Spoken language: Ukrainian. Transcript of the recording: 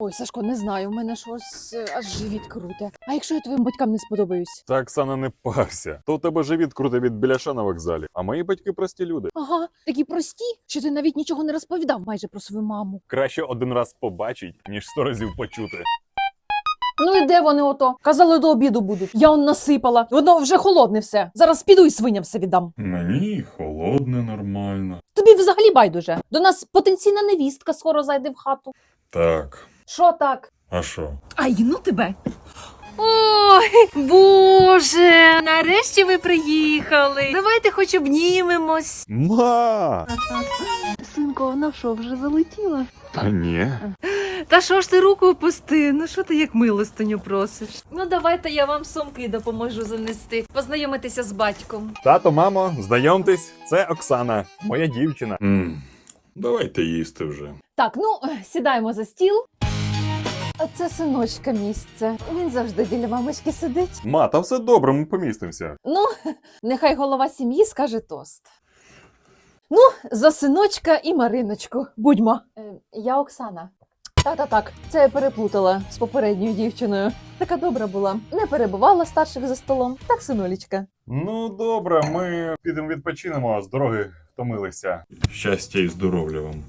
Ой, Сашко, не знаю, в мене щось е, аж живіт круте. А якщо я твоїм батькам не сподобаюсь? Так, Оксана, не парся. То у тебе живіт крутий від біляша на вокзалі, а мої батьки прості люди. Ага, такі прості, що ти навіть нічого не розповідав майже про свою маму. Краще один раз побачить, ніж сто разів почути. Ну і де вони ото? Казали, до обіду будуть. Я он насипала. Воно вже холодне все. Зараз піду і свиням все віддам. Мені холодне нормально. Тобі взагалі байдуже. До нас потенційна невістка скоро зайде в хату. Так, Що так? а що? Ай, ну тебе. Ой, Боже, нарешті ви приїхали. Давайте хоч обнімемось. Ма! Синко, вона що, вже залетіла? Та ні. Та що ж ти руку опусти? Ну що ти як милостиню просиш? Ну давайте я вам сумки допоможу занести, познайомитися з батьком. Тато, мамо, знайомтесь, це Оксана, моя дівчина. давайте їсти вже. Так, ну сідаємо за стіл. А це синочка місце. Він завжди біля мамочки сидить. Ма, та все добре, ми помістимося. Ну, нехай голова сім'ї скаже тост. Ну, за синочка і Мариночку. Будьмо. Е, я Оксана. Так-так-так, це я переплутала з попередньою дівчиною. Така добра була. Не перебувала старших за столом. Так, синолічка. Ну, добре, ми підемо відпочинемо, а з дороги втомилися. Щастя і здоров'я вам.